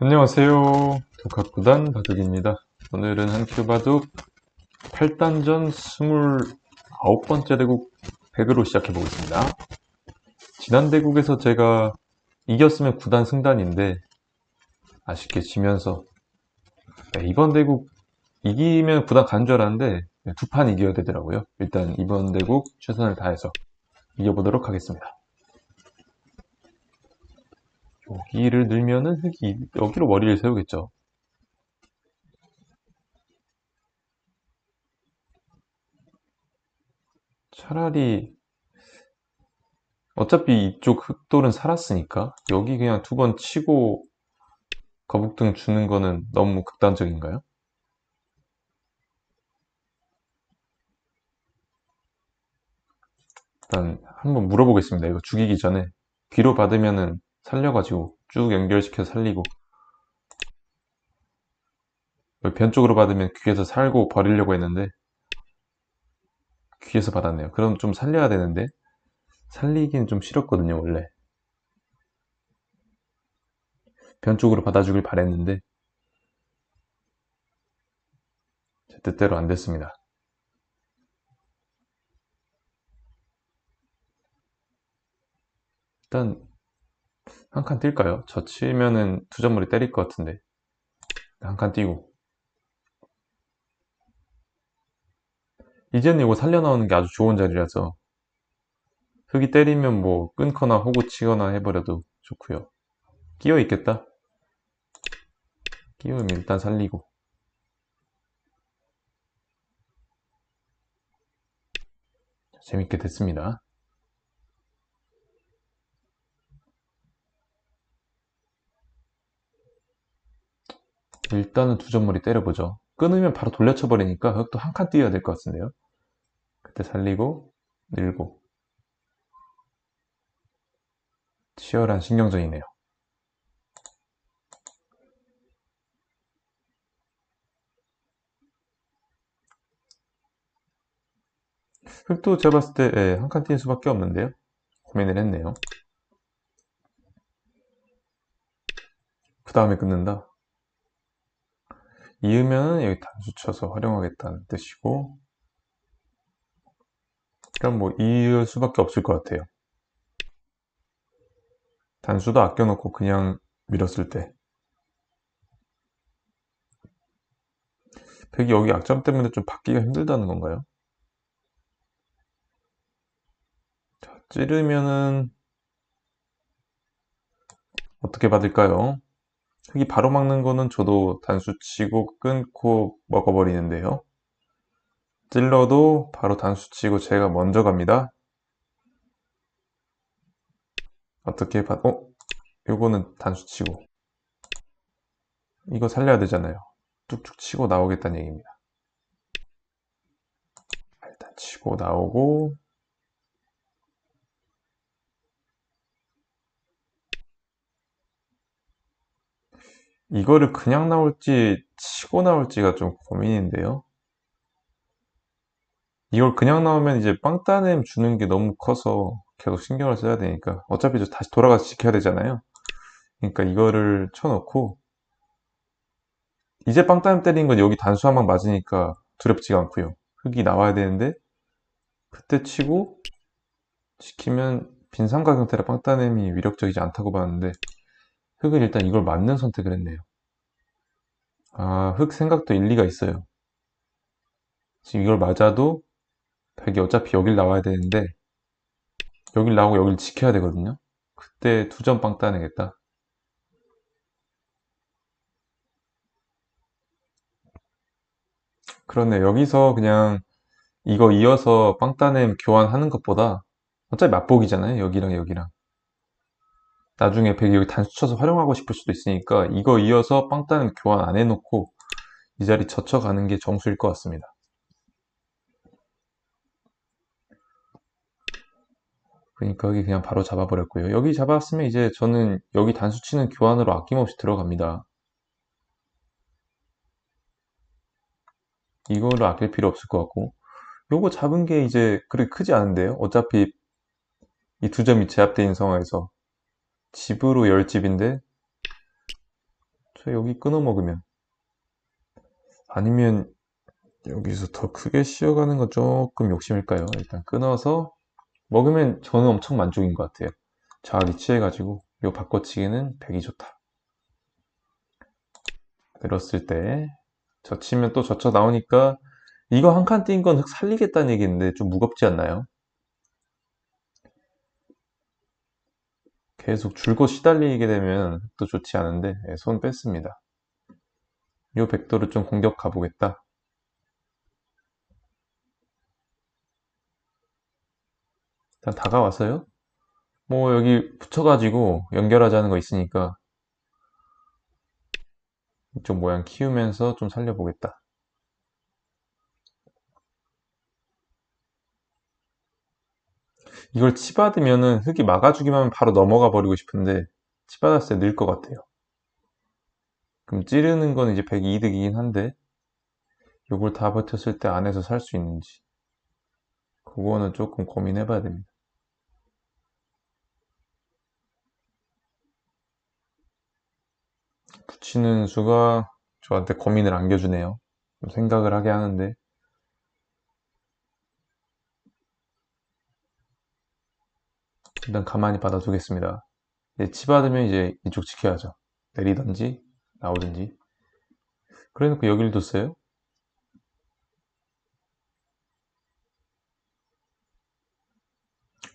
안녕하세요. 독학구단 바둑입니다. 오늘은 한큐 바둑 8단전 29번째 대국 100으로 시작해 보겠습니다. 지난 대국에서 제가 이겼으면 9단 승단인데 아쉽게 지면서 네, 이번 대국 이기면 9단 간 줄 알았는데 두 판 이겨야 되더라고요. 일단 이번 대국 최선을 다해서 이겨보도록 하겠습니다. 여기를 늘면은 흙이 여기로 머리를 세우겠죠. 차라리 어차피 이쪽 흑돌은 살았으니까 여기 그냥 두 번 치고 거북등 주는 거는 너무 극단적인가요? 일단 한번 물어보겠습니다. 이거 죽이기 전에 귀로 받으면은 살려가지고 쭉 연결시켜서 살리고 변 쪽으로 받으면 귀에서 살고 버리려고 했는데 귀에서 받았네요. 그럼 좀 살려야 되는데 살리기는 좀 싫었거든요, 원래. 변 쪽으로 받아주길 바랬는데 제 뜻대로 안 됐습니다. 일단 한 칸 뛸까요? 저 치면은 투점머리 때릴 것 같은데. 한 칸 뛰고. 이제는 이거 살려 나오는 게 아주 좋은 자리라서. 흙이 때리면 뭐 끊거나 호구 치거나 해버려도 좋고요. 끼어 있겠다. 끼우면 일단 살리고. 재밌게 됐습니다 일단은 두 점머리 때려보죠. 끊으면 바로 돌려쳐 버리니까 흑도 한 칸 뛰어야 될 것 같은데요. 그때 살리고 밀고 치열한 신경전이네요. 흑도 제가 봤을 때한칸 뛰는 수밖에 없는데요. 고민을 했네요. 그 다음에 끊는다. 이으면 여기 단수 쳐서 활용하겠다는 뜻이고 그럼 뭐 이을 수밖에 없을 것 같아요. 단수도 아껴놓고 그냥 밀었을 때 백이 여기 약점 때문에 좀 받기가 힘들다는 건가요? 자, 찌르면은 어떻게 받을까요? 흙이 바로 막는 거는 저도 단수 치고 끊고 먹어버리는데요. 찔러도 바로 단수 치고 제가 먼저 갑니다. 어떻게 받, 어? 요거는 단수 치고. 이거 살려야 되잖아요. 뚝뚝 치고 나오겠다는 얘기입니다. 일단 치고 나오고, 이거를 그냥 나올지 치고 나올지가 좀 고민인데요. 이걸 그냥 나오면 이제 빵따냄 주는 게 너무 커서 계속 신경을 써야 되니까 어차피 저 다시 돌아가서 지켜야 되잖아요. 그러니까 이거를 쳐놓고 이제 빵따냄 때린 건 여기 단수 한 방 맞으니까 두렵지가 않고요. 흙이 나와야 되는데 그때 치고 지키면 빈 삼각 형태라 빵따냄이 위력적이지 않다고 봤는데 흙은 일단 이걸 맞는 선택을 했네요. 아, 흙 생각도 일리가 있어요. 지금 이걸 맞아도 백이 어차피 여길 나와야 되는데 여길 나오고 여길 지켜야 되거든요. 그때 두 점 빵 따내겠다. 그렇네. 여기서 그냥 이거 이어서 빵 따냄 교환하는 것보다 어차피 맛보기잖아요. 여기랑 여기랑. 나중에 백이 여기 단수 쳐서 활용하고 싶을 수도 있으니까 이거 이어서 빵 따는 교환 안 해놓고 이 자리 젖혀가는 게 정수일 것 같습니다. 그러니까 여기 그냥 바로 잡아버렸고요. 여기 잡았으면 이제 저는 여기 단수 치는 교환으로 아낌없이 들어갑니다. 이거를 아낄 필요 없을 것 같고 요거 잡은 게 이제 그렇게 크지 않은데요. 어차피 이 두 점이 있는 상황에서 집으로 열 집인데 저 여기 끊어 먹으면 아니면 여기서 더 크게 씌어가는 건 조금 욕심일까요? 일단 끊어서 먹으면 저는 엄청 만족인 것 같아요. 자아기 취해가지고 요 바꿔치기는 100이 좋다. 들었을 때 젖히면 또 젖혀 나오니까 이거 한칸띈건흙 살리겠다는 얘기인데 좀 무겁지 않나요? 계속 줄곧 시달리게 되면 또 좋지 않은데 예, 손 뺐습니다. 요 백도를 좀 공격 가보겠다. 일단 다가와서요. 뭐 여기 붙여가지고 연결하자는 거 있으니까 이쪽 모양 키우면서 좀 살려보겠다. 이걸 치받으면은 흙이 막아주기만 하면 바로 넘어가 버리고 싶은데 치받았을 때 늘 것 같아요. 그럼 찌르는 건 이제 102득이긴 한데 요걸 다 버텼을 때 안에서 살 수 있는지 그거는 조금 고민해 봐야 됩니다. 붙이는 수가 저한테 고민을 안겨주네요. 좀 생각을 하게 하는데 일단 가만히 받아두겠습니다. 이제 치 받으면 이제 이쪽 지켜야죠. 내리든지 나오든지. 그래 놓고 여기를 뒀어요.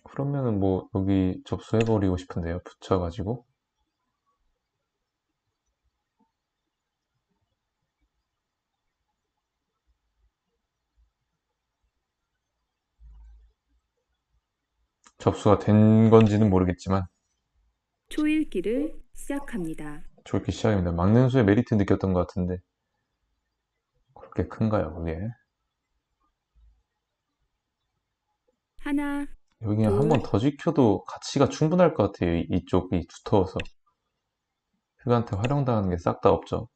그러면은 뭐 여기 접수해버리고 싶은데요. 붙여가지고. 접수가 된 건지는 모르겠지만 초읽기를 시작합니다. 좋게 시작입니다. 막는 수의 메리트 느꼈던 것 같은데 그렇게 큰가요, 그게? 하나, 여기 한번 더 지켜도 가치가 충분할 것 같아요. 이- 이쪽이 두터워서. 흙한테 활용당하는 게 싹 다 없죠.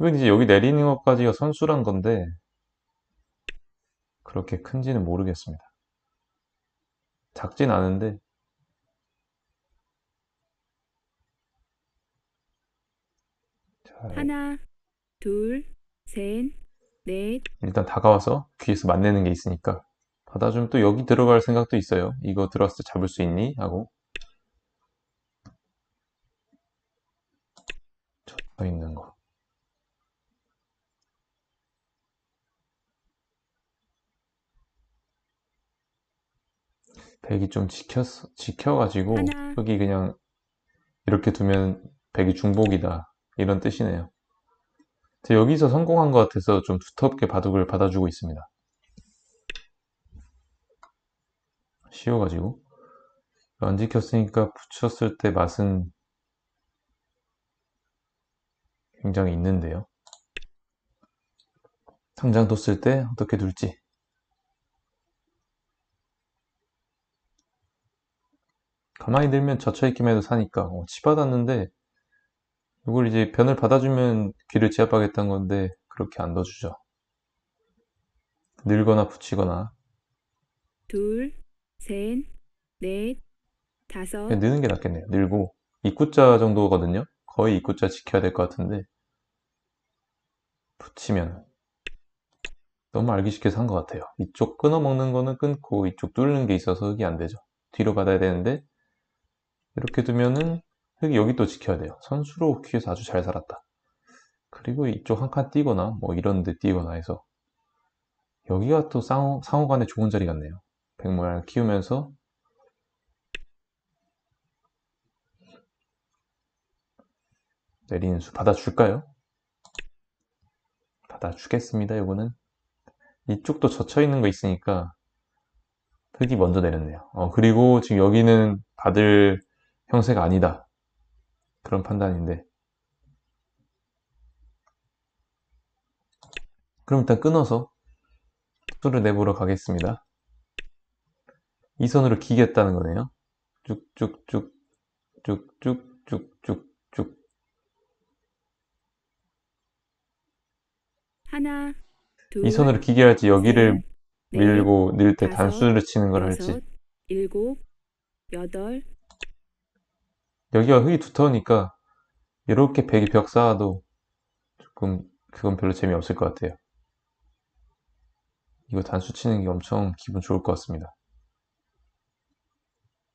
이건 이제 여기 내리는 것까지가 선수란 건데 그렇게 큰지는 모르겠습니다. 작진 않은데 자, 하나, 둘, 셋, 넷, 일단 다가와서 귀에서 맞내는 게 있으니까 받아주면 또 여기 들어갈 생각도 있어요. 이거 들어왔을 때 잡을 수 있니? 하고 저 있는 거. 백이 좀 지켰, 지켜가지고 하나. 여기 그냥 이렇게 두면 백이 중복이다 이런 뜻이네요. 저 여기서 성공한 것 같아서 좀 두텁게 바둑을 받아주고 있습니다. 쉬워가지고 안 지켰으니까 붙였을 때 맛은 굉장히 있는데요. 당장 뒀을 때 어떻게 둘지 가만히 들면 젖혀있기만 해도 사니까 어, 치받았는데 이걸 이제 변을 받아주면 귀를 제압하겠다는 건데 그렇게 안 넣어주죠. 늘거나 붙이거나 둘, 셋, 넷, 다섯, 그냥 느는 게 낫겠네요. 늘고 입구자 정도거든요. 거의 입구자 지켜야 될 것 같은데 붙이면 너무 알기 쉽게 산 것 같아요. 이쪽 끊어 먹는 거는 끊고 이쪽 뚫는 게 있어서 흙이 안 되죠. 뒤로 받아야 되는데 이렇게 두면은 흙이 여기 또 지켜야 돼요. 선수로 귀에서 아주 잘 살았다. 그리고 이쪽 한칸 띄거나 뭐 이런 데 띄거나 해서 여기가 또 상호, 상호간에 좋은 자리 같네요. 백 모양을 키우면서 내리는 수 받아줄까요? 받아주겠습니다. 요거는 이쪽도 젖혀 있는 거 있으니까 흙이 먼저 내렸네요. 어, 그리고 지금 여기는 받을 형세가 아니다. 그런 판단인데. 그럼 일단 끊어서 수를 내보러 가겠습니다. 이 선으로 기겠다는 거네요. 쭉쭉쭉 쭉쭉쭉쭉쭉 하나, 둘, 이 선으로 기게 할지 여기를 셋, 넷, 밀고 늘 때 단수를 치는 걸 할지 일곱, 여덟, 여기가 흙이 두터우니까 이렇게 백이 벽 쌓아도 조금 그건 별로 재미없을 것 같아요. 이거 단수 치는 게 엄청 기분 좋을 것 같습니다.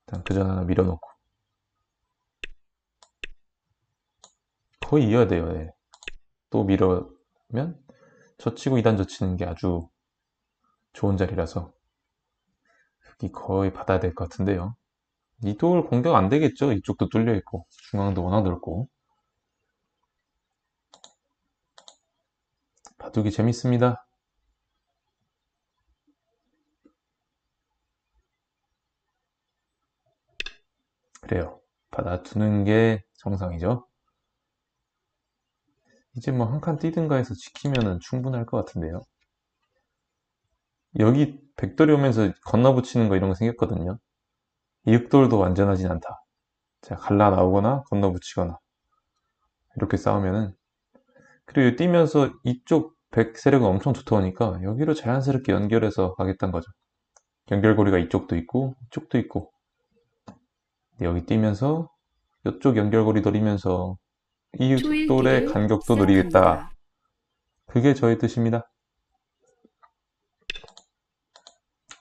일단 그전 하나 밀어놓고 거의 이어야 돼요. 예. 또 밀으면 저 치고 2단 저 치는 게 아주 좋은 자리라서 여기 거의 받아야 될 것 같은데요. 이돌 공격 안 되겠죠? 이쪽도 뚫려 있고 중앙도 워낙 넓고 바둑이 재밌습니다. 그래요. 받아두는 게 정상이죠. 이제 뭐 한 칸 뛰든가 해서 지키면은 충분할 것 같은데요. 여기 백돌이 오면서 건너붙이는 거 이런 거 생겼거든요. 이 육돌도 완전하진 않다. 자, 갈라 나오거나 건너 붙이거나 이렇게 싸우면은 그리고 뛰면서 이쪽 백 세력은 엄청 두터우니까 여기로 자연스럽게 연결해서 가겠다는 거죠. 연결고리가 이쪽도 있고 이쪽도 있고 여기 뛰면서 이쪽 연결고리 노리면서 이 초일기를 돌의 간격도. 시작합니다. 그게 저의 뜻입니다.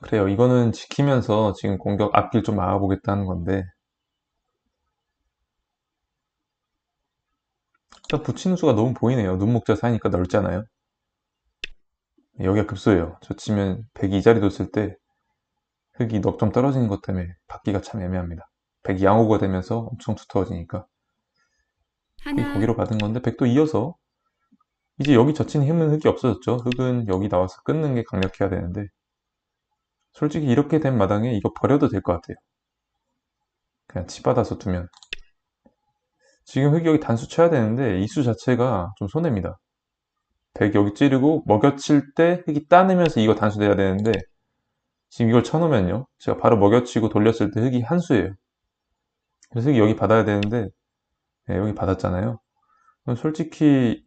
그래요. 이거는 지키면서 지금 공격 앞길 좀 막아보겠다는 건데 일단 붙이는 수가 너무 보이네요. 눈목자 사이니까 넓잖아요. 여기가 급소예요. 저 치면 102 자리 뒀을 때 흙이 넉점 떨어지는 것 때문에 받기가 참 애매합니다. 100이 양호가 되면서 엄청 두터워지니까 거기 하나, 거기로 받은 건데 백도 이어서 이제 여기 젖힌 힘은 흙이 없어졌죠. 흙은 여기 나와서 끊는 게 강력해야 되는데 솔직히 이렇게 된 마당에 이거 버려도 될 것 같아요. 그냥 치받아서 두면 지금 흙이 여기 단수 쳐야 되는데 이 수 자체가 좀 손해입니다. 백 여기 찌르고 먹여칠 때 흙이 따내면서 이거 단수 돼야 되는데 지금 이걸 쳐놓으면요. 제가 바로 먹여치고 돌렸을 때 흙이 한 수예요. 그래서 흙이 여기 받아야 되는데 네, 여기 받았잖아요. 솔직히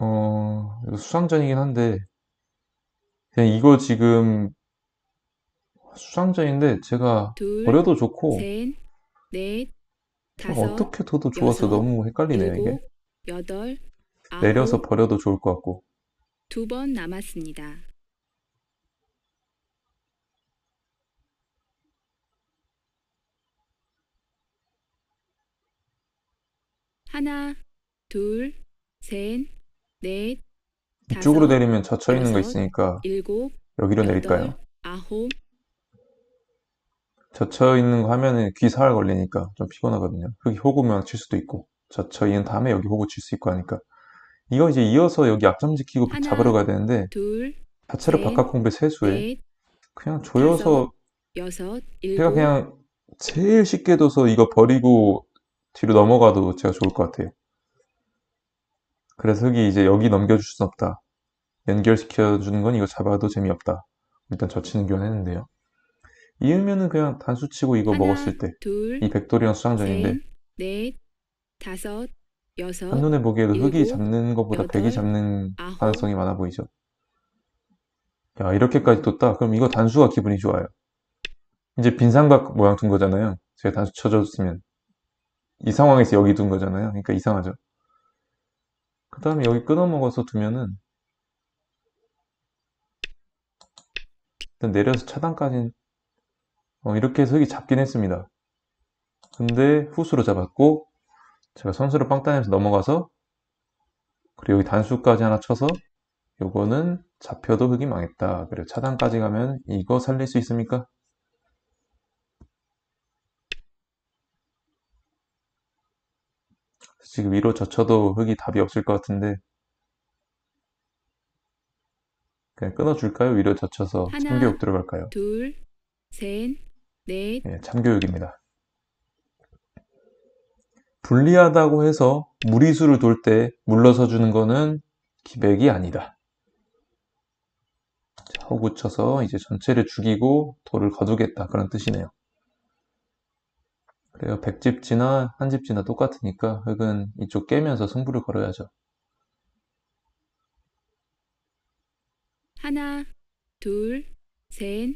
어, 수상전이긴 한데 그냥 이거 지금 수상전인데 제가 둘, 버려도 좋고 셋, 넷, 다섯, 어떻게 둬도 좋아서 여섯, 너무 헷갈리네요 이게 여덟, 내려서 아홉, 버려도 좋을 것 같고 두 번 남았습니다. 하나, 둘, 셋, 넷, 이쪽으로 다섯, 내리면 젖혀 있는 거 여섯, 있으니까 일곱, 여기로 여덟, 내릴까요? 아홉, 젖혀 있는 거 하면은 귀 사활 걸리니까 좀 피곤하거든요. 여기 호구 모양 칠 수도 있고 젖혀 있는 다음에 여기 호구 칠 수 있고 하니까 이거 이제 이어서 여기 앞점 지키고 하나, 잡으러 가야 되는데 둘, 자체로 셋, 바깥 공배 세수에 넷, 그냥 조여서 여섯, 제가 그냥 제일 쉽게 둬서 이거 버리고 뒤로 넘어가도 제가 좋을 것 같아요. 그래서 흙이 이제 여기 넘겨줄 순 없다. 연결시켜주는 건 이거 잡아도 재미없다. 일단 젖히는 교환 했는데요. 이으면은 그냥 단수 치고 이거 하나, 먹었을 때 둘, 이 백돌이랑 수상전인데 셋, 넷, 다섯, 여섯, 한눈에 보기에도 흙이 일곱, 잡는 것보다 여덟, 백이 잡는 아홉. 가능성이 많아 보이죠. 야, 이렇게까지 뒀다? 그럼 이거 단수가 기분이 좋아요. 이제 빈 삼각 모양 둔 거잖아요. 제가 단수 쳐줬으면. 이 상황에서 여기 둔 거잖아요. 그러니까 이상하죠. 그 다음에 여기 끊어 먹어서 두면은 일단 내려서 차단까지는 어, 이렇게 해서 흙이 잡긴 했습니다. 근데 후수로 잡았고 제가 선수를 빵 따내면서 넘어가서 그리고 여기 단수까지 하나 쳐서 요거는 잡혀도 흙이 망했다. 그리고 차단까지 가면 이거 살릴 수 있습니까? 지금 위로 젖혀도 흙이 답이 없을 것 같은데 그냥 끊어줄까요? 위로 젖혀서 하나. 참교육 들어갈까요? 둘, 셋, 넷, 예, 참교육입니다. 불리하다고 해서 무리수를 돌 때 물러서 주는 거는 기백이 아니다. 자, 호구 쳐서 이제 전체를 죽이고 돌을 거두겠다 그런 뜻이네요. 그래요. 백집지나 한집지나 똑같으니까 흙은 이쪽 깨면서 승부를 걸어야죠. 하나, 둘, 셋,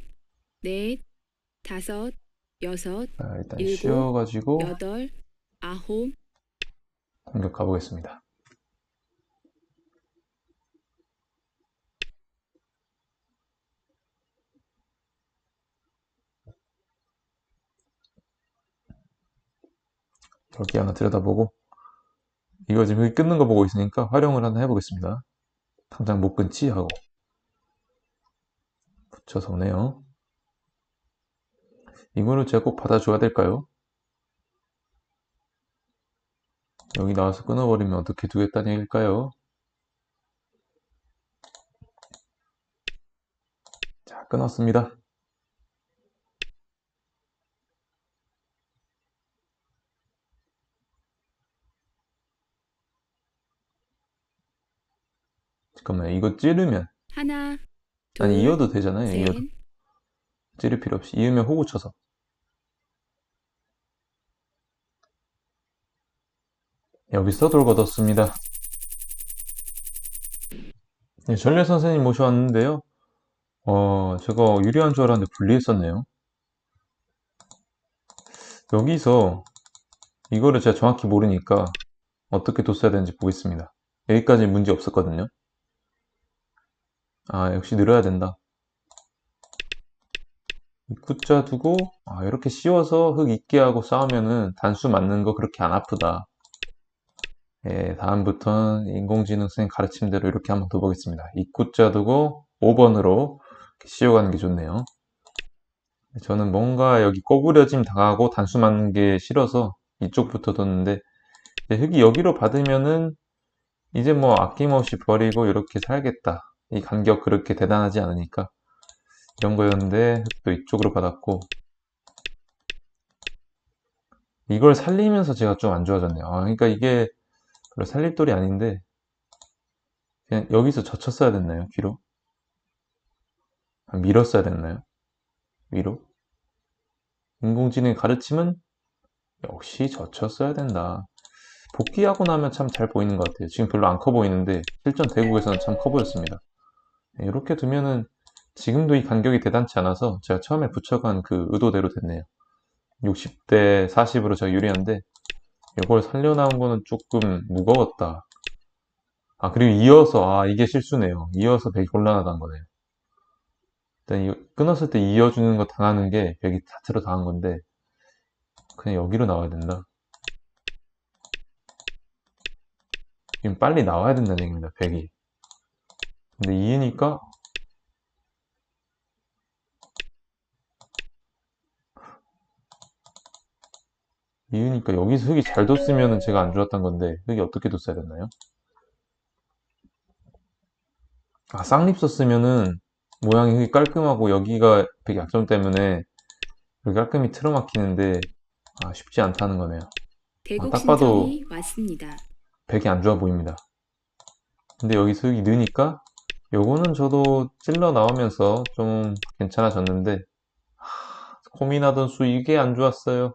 넷, 다섯, 여섯, 자, 일단 일곱, 쉬어가지고 여덟, 아홉, 공격 가보겠습니다. 여기 하나 들여다보고 이거 지금 여기 끊는 거 보고 있으니까 활용을 하나 해보겠습니다. 당장 못 끊지 하고 붙여서 오네요. 이거를 제가 꼭 받아줘야 될까요? 여기 나와서 끊어버리면 어떻게 두겠다는 얘기일까요? 자, 끊었습니다. 잠깐만요. 이거 찌르면 하나, 둘, 아니 이어도 되잖아요. 셋, 이어도 찌를 필요 없이 이으면 호구 쳐서 여기서 돌 걷었습니다. 네, 전례 선생님 모셔왔는데요. 어, 제가 유리한 줄 알았는데 불리했었네요. 여기서 이거를 제가 정확히 모르니까 어떻게 뒀어야 되는지 보겠습니다. 여기까지 문제 없었거든요. 아, 역시 늘어야 된다. 입구자 두고 아, 이렇게 씌워서 흙 있게 하고 싸우면은 단수 맞는 거 그렇게 안 아프다. 예, 다음부터는 인공지능 선생님 가르침대로 이렇게 한번 둬보겠습니다. 입구자 두고 5번으로 씌워가는 게 좋네요. 저는 뭔가 여기 꼬부려짐 당하고 단수 맞는 게 싫어서 이쪽부터 뒀는데 흙이 여기로 받으면은 이제 뭐 아낌없이 버리고 이렇게 살겠다. 이 간격 그렇게 대단하지 않으니까 이런 거였는데 또 이쪽으로 받았고 이걸 살리면서 제가 좀 안 좋아졌네요. 아, 그러니까 이게 별로 살릴돌이 아닌데 그냥 여기서 젖혔어야 됐나요? 뒤로? 아, 밀었어야 됐나요? 위로? 인공지능의 가르침은 역시 젖혔어야 된다. 복귀하고 나면 참 잘 보이는 것 같아요. 지금 별로 안 커 보이는데 실전 대국에서는 참 커 보였습니다. 네, 이렇게 두면은 지금도 이 간격이 대단치 않아서 제가 처음에 붙여간 그 의도대로 됐네요. 60대 40으로 제가 유리한데 이걸 살려나온 거는 조금 무거웠다. 아 그리고 이어서 아 이게 실수네요. 이어서 벽이 곤란하다는 거네요. 일단 이 끊었을 때 이어주는 거 당하는 게 벽이 자체로 당한 건데 그냥 여기로 나와야 된다. 지금 빨리 나와야 된다는 얘기입니다. 벽이. 근데 이으니까 이으니까 여기서 흙이 잘 뒀으면 제가 안 좋았던 건데 흙이 어떻게 뒀어야 됐나요? 아 쌍립 썼으면은 모양이 흙이 깔끔하고 여기가 벽 약점 때문에 여기 깔끔히 틀어막히는데 아 쉽지 않다는 거네요. 대국 딱 봐도- 왔습니다. 벽이 안 좋아 보입니다. 근데 여기서 흙이 느니까 요거는 저도 찔러 나오면서 좀 괜찮아졌는데 하, 고민하던 수 이게 안 좋았어요.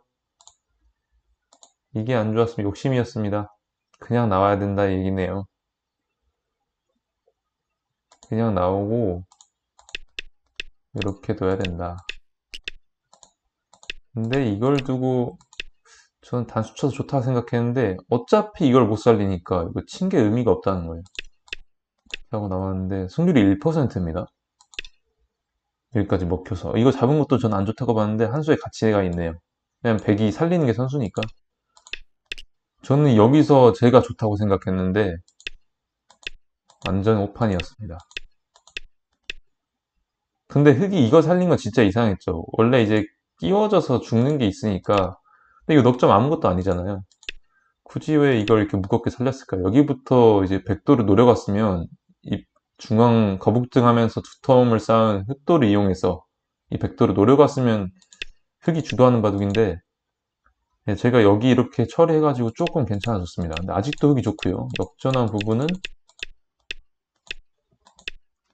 이게 안 좋았으면 욕심이었습니다. 그냥 나와야 된다 얘기네요. 그냥 나오고 이렇게 둬야 된다. 근데 이걸 두고 저는 단수 쳐서 좋다고 생각했는데 어차피 이걸 못 살리니까 이거 친 게 의미가 없다는 거예요. 하고 나왔는데 승률이 1%입니다. 여기까지 먹혀서 이거 잡은 것도 저는 안 좋다고 봤는데 한 수의 가치가 있네요. 왜냐면 100이 살리는 게 선수니까. 저는 여기서 제가 좋다고 생각했는데 완전 오판이었습니다. 근데 흙이 이거 살린 건 진짜 이상했죠. 원래 이제 끼워져서 죽는 게 있으니까 근데 이거 넉점 아무것도 아니잖아요. 굳이 왜 이걸 이렇게 무겁게 살렸을까? 여기부터 이제 백도를 노려갔으면 이 중앙 거북등 하면서 두터움을 쌓은 흑도를 이용해서 이 백도를 노려갔으면 흙이 주도하는 바둑인데 예, 제가 여기 이렇게 처리해가지고 조금 괜찮아졌습니다. 근데 아직도 흙이 좋고요. 역전한 부분은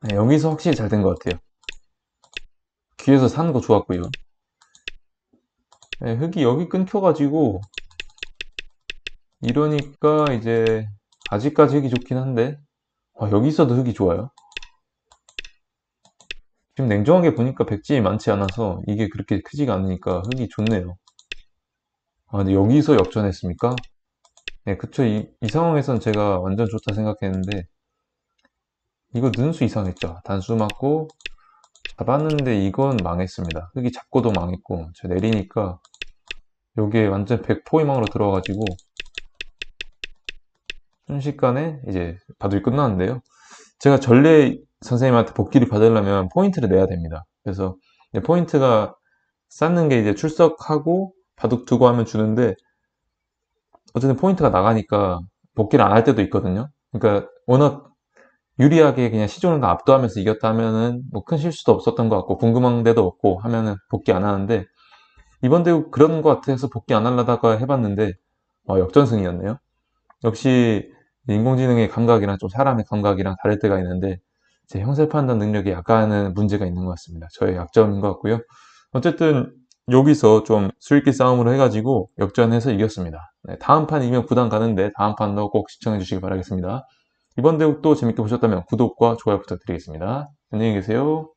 네, 여기서 확실히 잘 된 것 같아요. 귀에서 사는 거 좋았고요. 네, 흙이 여기 끊겨가지고 이러니까 이제 아직까지 흙이 좋긴 한데 아, 여기 있어도 흙이 좋아요. 지금 냉정하게 보니까 백지이 많지 않아서 이게 그렇게 크지가 않으니까 흙이 좋네요. 아, 근데 여기서 역전했습니까? 네, 그쵸. 이, 이 상황에선 제가 완전 좋다 생각했는데, 이거 능수 이상했죠. 단수 맞고, 잡았는데 이건 망했습니다. 흙이 잡고도 망했고, 제가 내리니까, 요게 완전 100% 희망으로 들어와가지고, 순식간에 이제 바둑이 끝났는데요. 제가 전례 선생님한테 복귀를 받으려면 포인트를 내야 됩니다. 그래서 포인트가 쌓는 게 이제 출석하고 바둑 두고 하면 주는데 어쨌든 포인트가 나가니까 복귀를 안 할 때도 있거든요. 그러니까 워낙 유리하게 그냥 시종을 다 압도하면서 이겼다 하면은 뭐 큰 실수도 없었던 것 같고 궁금한 데도 없고 하면은 복귀 안 하는데 이번 대회 그런 것 같아서 복귀 안 하려다가 해봤는데 어, 역전승이었네요. 역시 인공지능의 감각이랑 좀 사람의 감각이랑 다를 때가 있는데 제 형세 판단 능력에 약간은 문제가 있는 것 같습니다. 저의 약점인 것 같고요. 어쨌든 여기서 좀 수익기 싸움으로 해가지고 역전해서 이겼습니다. 네, 다음 판 이기면 부담 가는데 다음 판도 꼭 시청해 주시기 바라겠습니다. 이번 대국도 재밌게 보셨다면 구독과 좋아요 부탁드리겠습니다. 안녕히 계세요.